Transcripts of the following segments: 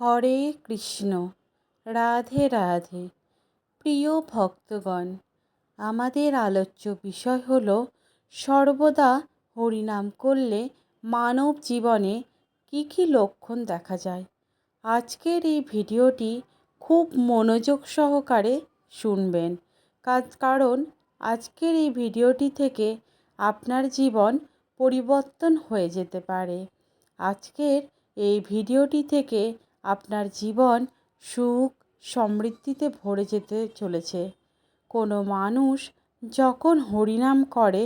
হরে কৃষ্ণ। রাধে রাধে। প্রিয় ভক্তগণ, আমাদের আলোচ্য বিষয় হল সর্বদা হরিনাম করলে মানব জীবনে কী কী লক্ষণ দেখা যায়। আজকের এই ভিডিওটি খুব মনোযোগ সহকারে শুনবেন কারণ আজকের এই ভিডিওটি থেকে আপনার জীবন পরিবর্তন হয়ে যেতে পারে। আজকের এই ভিডিওটি থেকে আপনার জীবন সুখ সমৃদ্ধিতে ভরে যেতে চলেছে। কোনো মানুষ যখন হরিনাম করে,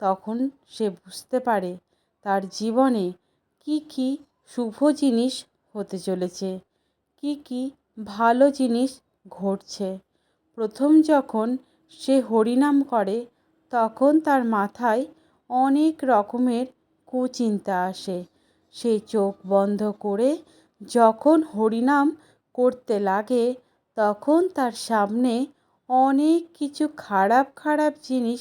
তখন সে বুঝতে পারে তার জীবনে কি কি শুভ জিনিস হতে চলেছে, কি কি ভালো জিনিস ঘটছে। প্রথম যখন সে হরিনাম করে, তখন তার মাথায় অনেক রকমের কুচিন্তা আসে। সে চোখ বন্ধ করে যখন হরিনাম করতে লাগে, তখন তার সামনে অনেক কিছু খারাপ খারাপ জিনিস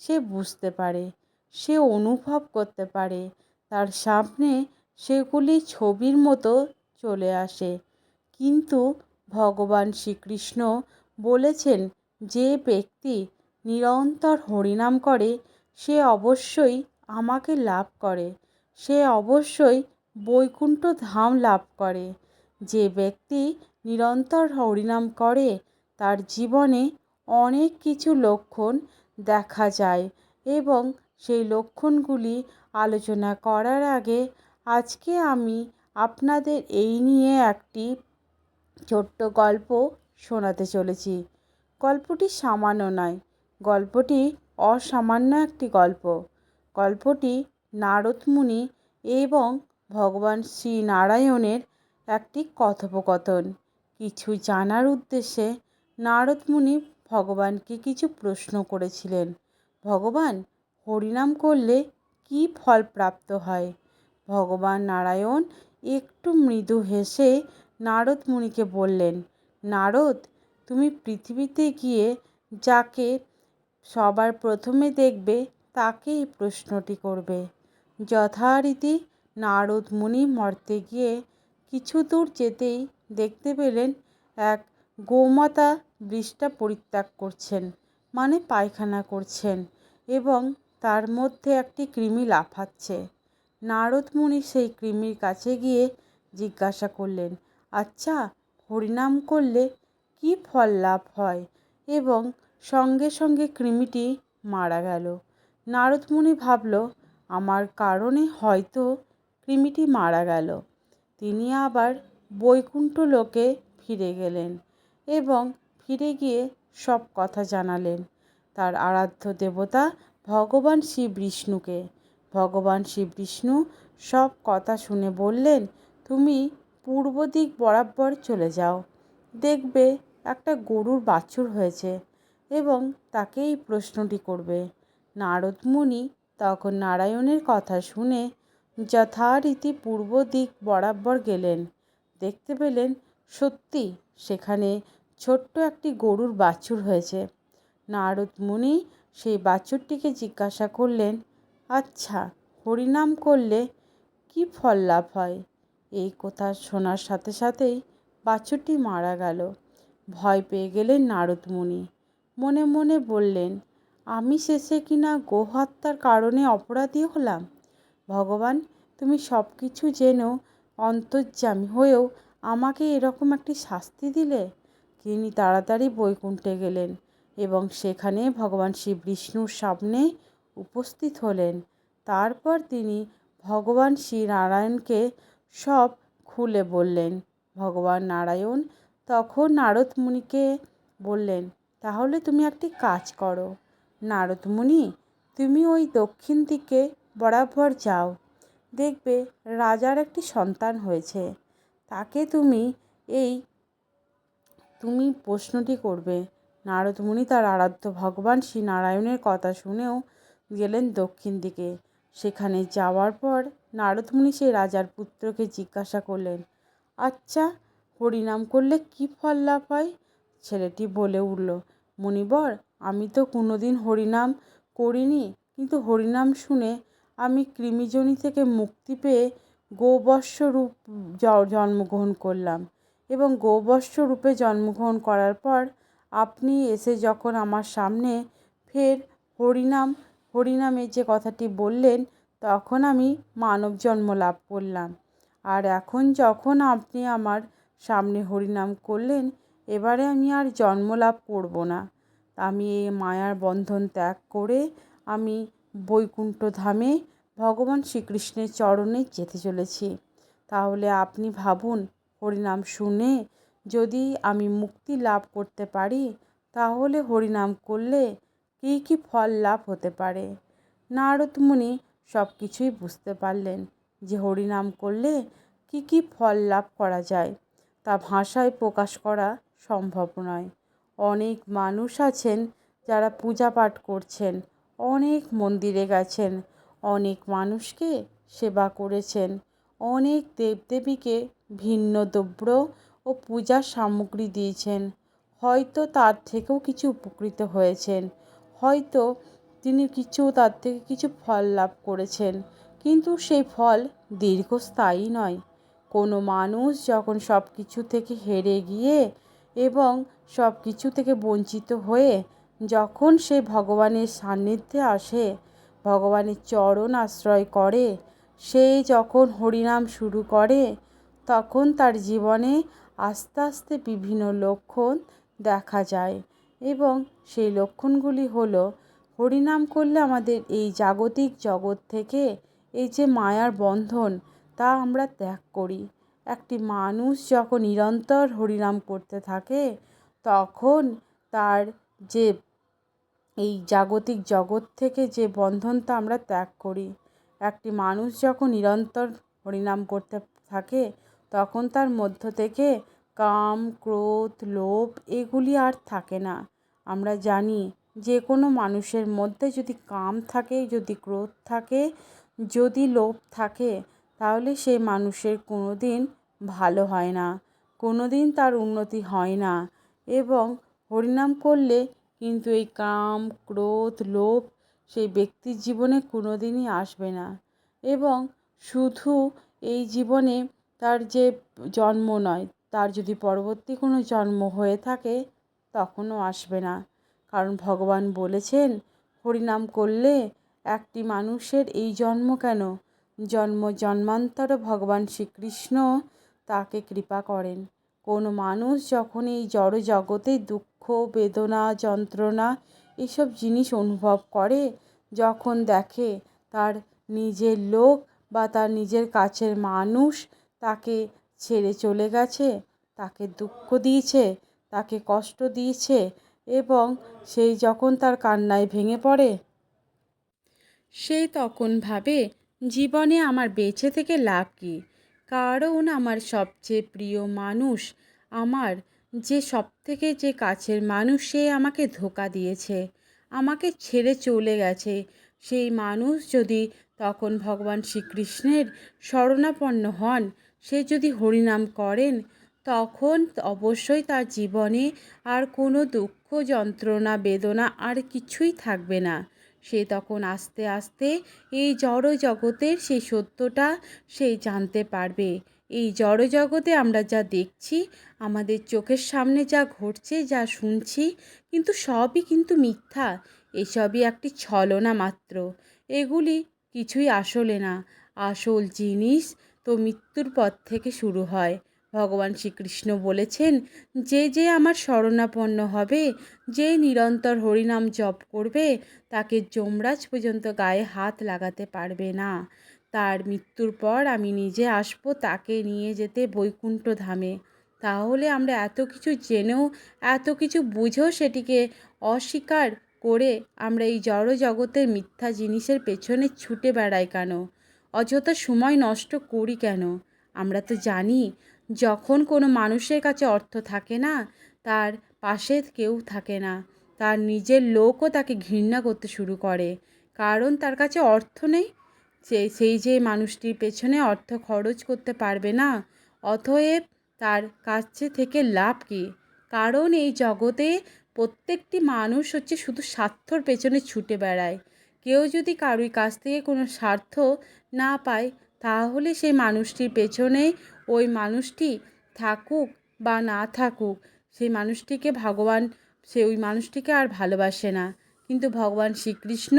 সে বুঝতে পারে, সে অনুভব করতে পারে। তার সামনে সেগুলি ছবির মতো চলে আসে। কিন্তু ভগবান শ্রীকৃষ্ণ বলেছেন, যে ব্যক্তি নিরন্তর হরিনাম করে, সে অবশ্যই আমাকে লাভ করে। সে অবশ্যই বৈকুণ্ঠ ধাম লাভ করে। যে ব্যক্তি নিরন্তর হরিনাম করে, তার জীবনে অনেক কিছু লক্ষণ দেখা যায় এবং সেই লক্ষণগুলি আলোচনা করার আগে আজকে আমি আপনাদের এই নিয়ে একটি ছোট্ট গল্প শোনাতে চলেছি। গল্পটি সামান্য নয়, গল্পটি অসামান্য একটি গল্প। গল্পটি নারদমুনি এবং ভগবান শ্রী নারায়ণের একটি কথোপকথন। কিছু জানার উদ্দেশ্যে নারদমুনি ভগবানকে কিছু প্রশ্ন করেছিলেন। ভগবান, হরিনাম করলে কি ফল প্রাপ্ত হয়? ভগবান নারায়ণ একটু মৃদু হেসে নারদ মুনিকে বললেন, নারদ, তুমি পৃথিবীতে গিয়ে যাকে সবার প্রথমে দেখবে তাকে এই প্রশ্নটি করবে। যথারীতি নারদ মুনি মর্তে গিয়ে কিছু দূর যেতেই দেখতে পেলেন এক গোমাতা বৃষ্টা পরিত্যাগ করছেন মানে পায়খানা করছেন এবং তার মধ্যে একটি কৃমি লাফাচ্ছে। নারদ মুনি সেই কৃমির কাছে গিয়ে জিজ্ঞাসা করলেন আচ্ছা হরিনাম করলে কি ফল লাভ হয়? এবং সঙ্গে সঙ্গে কৃমিটি মারা গেল। নারদমুনি ভাবল, আমার কারণে হয়তো কৃমিটি মারা গেল। তিনি আবার বৈকুণ্ঠ লোকে ফিরে গেলেন এবং ফিরে গিয়ে সব কথা জানালেন। তার আরাধ্য দেবতা ভগবান শ্রী বিষ্ণুকে ভগবান শ্রী বিষ্ণু সব কথা শুনে বললেন, তুমি পূর্ব দিক বরাবর চলে যাও। দেখবে একটা গরুর বাছুর হয়েছে এবং তাকে এই প্রশ্নটি করবে। নারদ মুনি তখন নারায়ণের কথা শুনে যথারীতি পূর্ব দিক বরাবর গেলেন। দেখতে পেলেন, সত্যি সেখানে ছোট্ট একটি গরুর বাছুর হয়েছে। নারদ মুনি সেই বাছুরটিকে জিজ্ঞাসা করলেন আচ্ছা হরিনাম করলে কি ফল লাভ হয়? এই কথা শোনার সাথে সাথেই বাছুরটি মারা গেল। ভয় পেয়ে গেলেন নারদ মুনি মনে মনে বললেন, আমি শেষে কিনা গোহত্যার কারণে অপরাধী হলাম? ভগবান, তুমি সব কিছু জেনেও অন্তর্যামী হয়েও আমাকে এরকম একটি শাস্তি দিলে? তিনি তাড়াতাড়ি বৈকুণ্ঠে গেলেন এবং সেখানে ভগবান শ্রী বিষ্ণুর সামনে উপস্থিত হলেন। তারপর তিনি ভগবান শ্রী নারায়ণকে সব খুলে বললেন। ভগবান নারায়ণ তখন নারদ মুনিকে বললেন, তাহলে তুমি একটি কাজ করো। নারদ মুনি, তুমি ওই দক্ষিণ দিকে বরাবর যাও। দেখবে রাজার একটি সন্তান হয়েছে। তাকে তুমি এই, তুমি প্রশ্নটি করবে। নারদ মুনি তার আরাধ্য ভগবান শ্রী নারায়ণের কথা শুনেও গেলেন দক্ষিণ দিকে। সেখানে যাওয়ার পর নারদমুনি সেই রাজার পুত্রকে জিজ্ঞাসা করলেন আচ্ছা হরিনাম করলে কি ফল লাভ হয়? ছেলেটি বলে উঠল মুনিবর আমি তো কোনো দিন হরিনাম করিনি, কিন্তু হরিনাম শুনে আমি কৃমিজনি থেকে মুক্তি পেয়ে গোবর্ষ রূপ জন্মগ্রহণ করলাম এবং গোবর্ষ রূপে জন্মগ্রহণ করার পর আপনি এসে যখন আমার সামনে ফের হরিনাম হরিনামের যে কথাটি বললেন তখন আমি মানব জন্ম লাভ করলাম। আর এখন যখন আপনি আমার সামনে হরিনাম করলেন এবারে আমি আর জন্ম লাভ করব না। আমি এই মায়ার বন্ধন ত্যাগ করে আমি বৈকুণ্ঠ ধামে ভগবান শ্রীকৃষ্ণের চরণে যেতে চলেছি। তাহলে আপনি ভাবুন, হরিনাম শুনে যদি আমি মুক্তি লাভ করতে পারি, তাহলে হরিনাম করলে কী কী ফল লাভ হতে পারে? নারদ মুনি সব কিছুই বুঝতে পারলেন যে হরিনাম করলে কী কী ফল লাভ করা যায়। তা ভাষায় প্রকাশ করা সম্ভব নয়। অনেক মানুষ আছেন যারা পূজা পাঠ করছেন অনেক মন্দিরে গেছেন, অনেক মানুষকে সেবা করেছেন, অনেক দেবদেবীকে ভিন্ন দ্রব্য ও পূজার সামগ্রী দিয়েছেন। হয়তো তার থেকেও কিছু উপকৃত হয়েছেন, হয়তো তিনি কিছু, তার থেকে কিছু ফল লাভ করেছেন, কিন্তু সেই ফল দীর্ঘস্থায়ী নয়। কোনো মানুষ যখন সব কিছু থেকে হেরে গিয়ে এবং সব কিছু থেকে বঞ্চিত হয়ে যখন সে ভগবানের সান্নিধ্যে আসে, ভগবানের চরণ আশ্রয় করে সে যখন হরিনাম শুরু করে, তখন তার জীবনে আস্তে আস্তে বিভিন্ন লক্ষণ দেখা যায় এবং সেই লক্ষণগুলি হলো, হরিনাম করলে আমাদের এই জাগতিক জগৎ থেকে এই যে মায়ার বন্ধন, তা আমরা ত্যাগ করি। একটি মানুষ যখন নিরন্তর হরিনাম করতে থাকে, তখন তার যে এই জাগতিক জগৎ থেকে যে বন্ধনটা আমরা ত্যাগ করি, একটি মানুষ যখন নিরন্তর হরিনাম করতে থাকে, তখন তার মধ্য থেকে কাম, ক্রোধ, লোভ এগুলি আর থাকে না। আমরা জানি যে কোনো মানুষের মধ্যে যদি কাম থাকে, যদি ক্রোধ থাকে, যদি লোভ থাকে, তাহলে সেই মানুষের কোনো দিন ভালো হয় না কোনো দিন তার উন্নতি হয় না এবং হরিনাম করলে কিন্তু এই কাম, ক্রোধ, লোভ সেই ব্যক্তির জীবনে কোনো দিনই আসবে না। এবং শুধু এই জীবনে তার যে জন্ম নয়, তার যদি পরবর্তী কোনো জন্ম হয়ে থাকে, তখনও আসবে না। কারণ ভগবান বলেছেন, হরিনাম করলে একটি মানুষের এই জন্ম কেন? জন্ম জন্মান্তর ভগবান শ্রীকৃষ্ণ তাকে কৃপা করেন। কোনো মানুষ যখন এই জড় জগতে দুঃখ, বেদনা, যন্ত্রণা এসব জিনিস অনুভব করে, যখন দেখে তার নিজের লোক বা তার নিজের কাছের মানুষ তাকে ছেড়ে চলে গেছে, তাকে দুঃখ দিয়েছে, তাকে কষ্ট দিয়েছে এবং সেই যখন তার কান্নায় ভেঙে পড়ে সেই তখন ভাবে, জীবনে আমার বেঁচে থেকে লাভ কী? কারণ আমার সবচেয়ে প্রিয় মানুষ, আমার যে সব থেকে যে কাছের মানুষ, সে আমাকে ধোকা দিয়েছে, আমাকে ছেড়ে চলে গেছে। সেই মানুষ যদি তখন ভগবান শ্রীকৃষ্ণের শরণাপন্ন হন, সে যদি হরিনাম করেন, তখন অবশ্যই তার জীবনে আর কোনো দুঃখ, যন্ত্রণা, বেদনা আর কিছুই থাকবে না। সে তখন আস্তে আস্তে এই জড় জগতের সেই সত্যটা সে জানতে পারবে। এই জড় জগতে আমরা যা দেখছি, আমাদের চোখের সামনে যা ঘটছে, যা শুনছি, কিন্তু সবই কিন্তু মিথ্যা। এসবই একটি ছলনা মাত্র। এগুলি কিছুই আসলে না। আসল জিনিস তো মৃত্যুর পর থেকে শুরু হয়। ভগবান শ্রীকৃষ্ণ বলেছেন, যে যে আমার শরণাপন্ন হবে, যে নিরন্তর হরিনাম জপ করবে, তাকে যমরাজ পর্যন্ত গায়ে হাত লাগাতে পারবে না। তার মৃত্যুর পর আমি নিজে আসব তাকে নিয়ে যেতে বৈকুণ্ঠ ধামে। তাহলে আমরা এত কিছু জেনেও, এত কিছু বুঝেও সেটিকে অস্বীকার করে আমরা এই জড় জগতের মিথ্যা জিনিসের পেছনে ছুটে বেড়াই কেন? অযথা সময় নষ্ট করি কেন? আমরা তো জানি যখন কোনো মানুষের কাছে অর্থ থাকে না, তার পাশে কেউ থাকে না। তার নিজের লোকও তাকে ঘৃণা করতে শুরু করে। কারণ তার কাছে অর্থ নেই। সে, সেই যে মানুষটির পেছনে অর্থ খরচ করতে পারবে না, অতএব তার কাছে থেকে লাভ কী? কারণ এই জগতে প্রত্যেকটি মানুষ হচ্ছে শুধু স্বার্থর পেছনে ছুটে বেড়ায়। কেউ যদি কারুর কাছ থেকে কোনো স্বার্থ না পায়, তাহলে সেই মানুষটির পেছনে ওই মানুষটি থাকুক বা না থাকুক, সেই মানুষটিকে ভগবান, সে ওই মানুষটিকে আর ভালোবাসে না। কিন্তু ভগবান শ্রীকৃষ্ণ,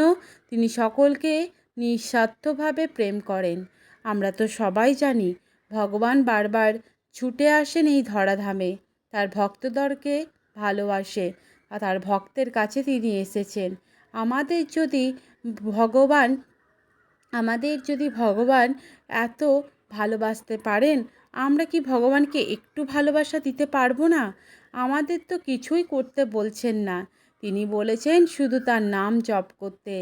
তিনি সকলকে নিঃস্বার্থভাবে প্রেম করেন। আমরা তো সবাই জানি, ভগবান বারবার ছুটে আসেন এই ধরাধামে। তার ভক্তদরকে ভালোবাসে আর তার ভক্তের কাছে তিনি এসেছেন। আমাদের যদি ভগবান, আমাদের যদি ভগবান এত ভালোবাসতে পারেন আমরা কি ভগবানকে একটু ভালোবাসা দিতে পারব না? আমাদের তো কিছুই করতে বলছেন না। তিনি বলেছেন শুধু তার নাম জপ করতে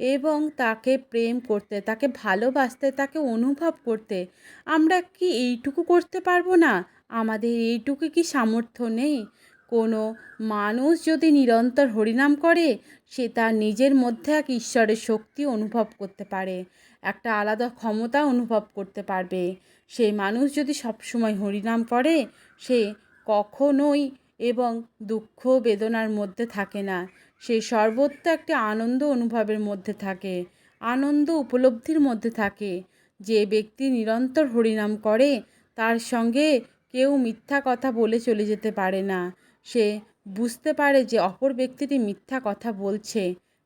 এবং তাকে প্রেম করতে, তাকে ভালোবাসতে, তাকে অনুভব করতে। আমরা কি এইটুকু করতে পারব না? আমাদের এইটুকু কি সামর্থ্য নেই? কোনো মানুষ যদি নিরন্তর হরিনাম করে, সে তার নিজের মধ্যে এক ঈশ্বরের শক্তি অনুভব করতে পারে। একটা আলাদা ক্ষমতা অনুভব করতে পারবে। সেই মানুষ যদি সবসময় হরিনাম করে, সে কখনোই এবং দুঃখ বেদনার মধ্যে থাকে না। সে সর্বত্র একটি আনন্দ অনুভবের মধ্যে থাকে, আনন্দ উপলব্ধির মধ্যে থাকে। যে ব্যক্তি নিরন্তর হরিনাম করে, তার সঙ্গে কেউ মিথ্যা কথা বলে চলে যেতে পারে না। সে বুঝতে পারে যে অপর ব্যক্তিটি মিথ্যা কথা বলছে।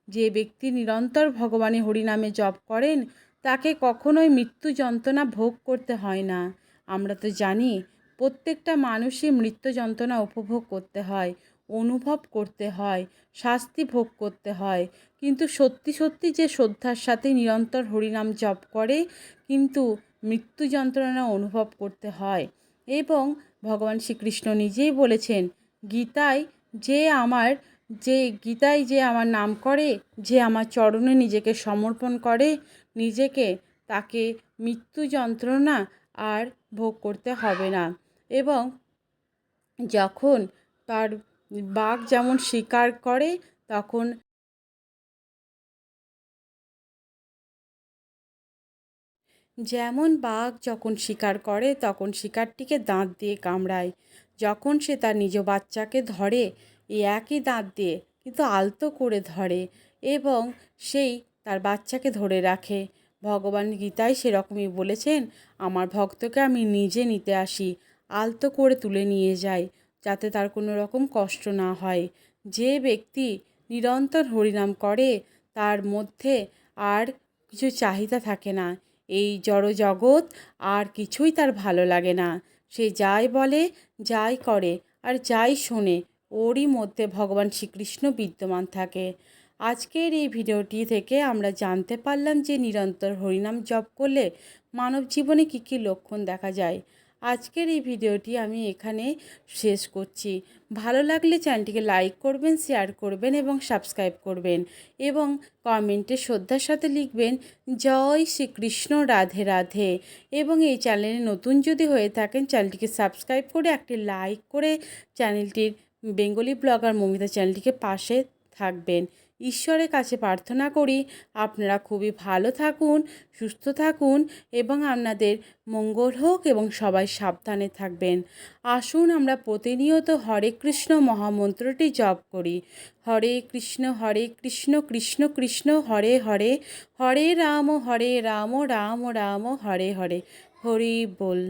যে ব্যক্তি নিরন্তর ভগবানের হরিনামে জপ করেন তাকে কখনোই মৃত্যু যন্ত্রণা ভোগ করতে হয় না। আমরা তো জানি, প্রত্যেকটা মানুষই মৃত্যু যন্ত্রণা উপভোগ করতে হয়, অনুভব করতে হয়, শাস্তি ভোগ করতে হয়। কিন্তু সত্যি সত্যি যে শ্রদ্ধার সাথে নিরন্তর হরিনাম জপ করে, কিন্তু মৃত্যু যন্ত্রণা অনুভব করতে হয়। এবং ভগবান শ্রীকৃষ্ণ নিজেই বলেছেন, গীতায় যে আমার, যে গীতায় যে আমার নাম করে, যে আমার চরণে নিজেকে সমর্পণ করে নিজেকে তাকে মৃত্যু যন্ত্রণা আর ভোগ করতে হবে না। এবং যখন তার বাঘ যেমন শিকার করে, তখন যেমন বাঘ যখন শিকার করে, তখন শিকারটিকে দাঁত দিয়ে কামড়ায়। যখন সে তার নিজ বাচ্চাকে ধরে, এই একই দাঁত দিয়ে, কিন্তু আলতো করে ধরে। এবং সেই তার বাচ্চাকে ধরে রাখে। ভগবান গীতায় সেরকমই বলেছেন, আমার ভক্তকে আমি নিজে নিতে আসি, আলতো করে তুলে নিয়ে যাই, যাতে তার কোনো রকম কষ্ট না হয়। যে ব্যক্তি নিরন্তর হরিনাম করে, তার মধ্যে আর কিছু চাহিদা থাকে না। এই জড় জগৎ আর কিছুই তার ভালো লাগে না। সে যাই বলে, যাই করে, আর যাই শোনে, ওরই মধ্যে ভগবান শ্রীকৃষ্ণ বিদ্যমান থাকে। আজকের এই ভিডিওটি থেকে আমরা জানতে পারলাম যে নিরন্তর হরিনাম জপ করলে মানব জীবনে কী কী লক্ষণ দেখা যায়। আজকের এই ভিডিওটি আমি এখানে শেষ করছি। ভালো লাগলে চ্যানেলটিকে লাইক করবেন, শেয়ার করবেন এবং সাবস্ক্রাইব করবেন এবং কমেন্টে শ্রদ্ধার সাথে লিখবেন, জয় শ্রীকৃষ্ণ, রাধে রাধে। এবং এই চ্যানেলে নতুন যদি হয়ে থাকেন, চ্যানেলটিকে সাবস্ক্রাইব করে একটি লাইক করে চ্যানেলটির বেঙ্গলি ব্লগার মমিতা চ্যানেলটিকে পাশে থাকবেন। ঈশ্বরের কাছে প্রার্থনা করি, আপনারা খুবই ভালো থাকুন, সুস্থ থাকুন এবং আপনাদের মঙ্গল হোক এবং সবাই সাবধানে থাকবেন। আসুন আমরা প্রতিনিয়ত হরে কৃষ্ণ মহামন্ত্রটি জপ করি। হরে কৃষ্ণ হরে কৃষ্ণ কৃষ্ণ কৃষ্ণ, হরে হরে হরে রাম হরে রাম রাম রাম, হরে হরে, হরি বল।